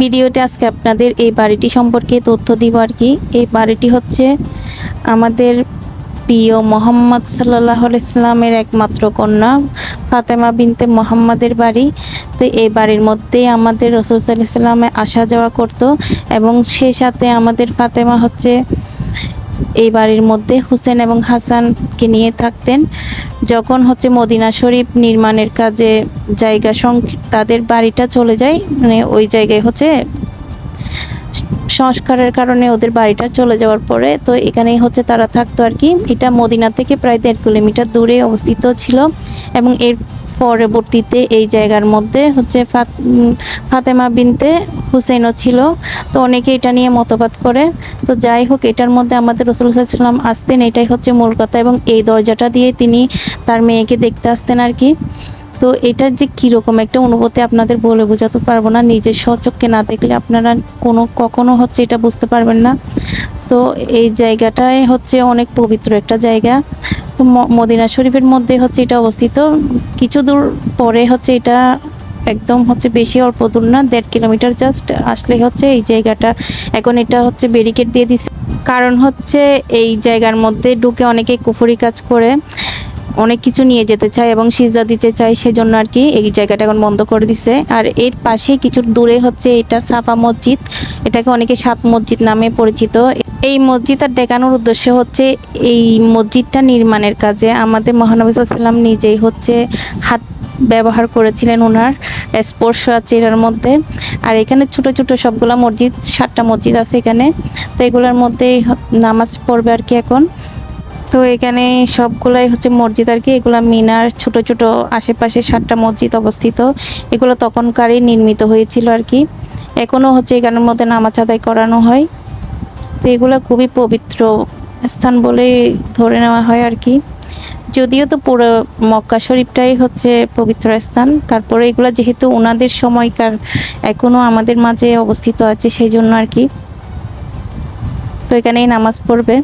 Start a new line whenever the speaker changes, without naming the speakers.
ভিডিওতে আজকে আপনাদের এই বাড়িটি সম্পর্কে তথ্য দিব আর কি। এই বাড়িটি হচ্ছে আমাদের প্রিয় মোহাম্মদ সাল্লাহ ইসলামের একমাত্র কন্যা, ফাতেমা বিনতে মোহাম্মদের বাড়ি। তো এই বাড়ির মধ্যেই আমাদের রসুল সাল্লাহ ইসলামে আসা যাওয়া করত এবং সে সাথে আমাদের ফাতেমা হচ্ছে এই বাড়ির মধ্যে হুসেন এবং হাসানকে নিয়ে থাকতেন। যখন হচ্ছে মদিনা শরীফ নির্মাণের কাজে জায়গা সং তাদের বাড়িটা চলে যায় মানে ওই জায়গায় হচ্ছে সংস্কারের কারণে ওদের বাড়িটা চলে যাওয়ার পরে তো এখানেই হচ্ছে তারা থাকতো আর কি। এটা মদিনা থেকে প্রায় দেড় কিলোমিটার দূরে অবস্থিত ছিল এবং এর পরবর্তীতে এই জায়গার মধ্যে হচ্ছে ফাতেমা বিনতে হুসেনও ছিল। তো অনেকে এটা নিয়ে মতবাদ করে। তো যাই হোক, এটার মধ্যে আমাদের রসুলাম আসতেন, এটাই হচ্ছে মূল কথা এবং এই দরজাটা দিয়ে তিনি তার মেয়েকে দেখতে আসতেন আর কি। তো এটা যে কীরকম একটা অনুভূতি আপনাদের বলে বোঝাতে পারব না, নিজের সচক্ষে না দেখলে আপনারা কোনো, কখনো হচ্ছে এটা বুঝতে পারবেন না। তো এই জায়গাটায় হচ্ছে অনেক পবিত্র একটা জায়গা। মদিনা শরীফের মধ্যে হচ্ছে এটা অবস্থিত। কিছু দূর পরে হচ্ছে এটা একদম হচ্ছে বেশি অল্প দূর না, দেড় কিলোমিটার জাস্ট আসলে হচ্ছে এই জায়গাটা এখন এটা হচ্ছে ব্যারিকেড দিয়ে দিছে। কারণ হচ্ছে এই জায়গার মধ্যে ঢুকে অনেকে কুফুরি কাজ করে। অনেক কিছু নিয়ে যেতে চায় এবং সিজদা দিতে চায়, সেজন্য আর কি এই জায়গাটা এখন বন্ধ করে দিছে। আর এর পাশে কিছু দূরে হচ্ছে এটা সাফা মসজিদ। এটাকে অনেকে সাত মসজিদ নামে পরিচিত। এই মসজিদটা দেখানোর উদ্দেশ্য হচ্ছে এই মসজিদটা নির্মাণের কাজে। আমাদের মহানবী সাল্লাম নিজেই হচ্ছে হাত ব্যবহার করেছিলেন ওনার স্পর্শ আছে এটার মধ্যে। আর এখানে ছোট ছোট সবগুলা মসজিদ, সাতটা মসজিদ আছে এখানে। তো এগুলোর মধ্যে নামাজ পড়বে আর কি এখন। তো এখানে সবগুলাই হচ্ছে মসজিদ আর কি। এগুলা মিনার, ছোট ছোট আশেপাশে সাতটা মসজিদ অবস্থিত। এগুলো তখনকারই নির্মিত হয়েছিল আর কি। এখনও হচ্ছে এখানের মধ্যে নামাজ আদায় করানো হয়। তো এগুলো খুবই পবিত্র স্থান বলে ধরে নেওয়া হয় আর কি। যদিও তো পুরো মক্কা শরীফটাই হচ্ছে পবিত্র স্থান। তারপরে এগুলো যেহেতু ওনাদের সময়কার এখনও আমাদের মাঝে অবস্থিত আছে, সেই জন্য আর কি। তো এখানেই নামাজ পড়বে।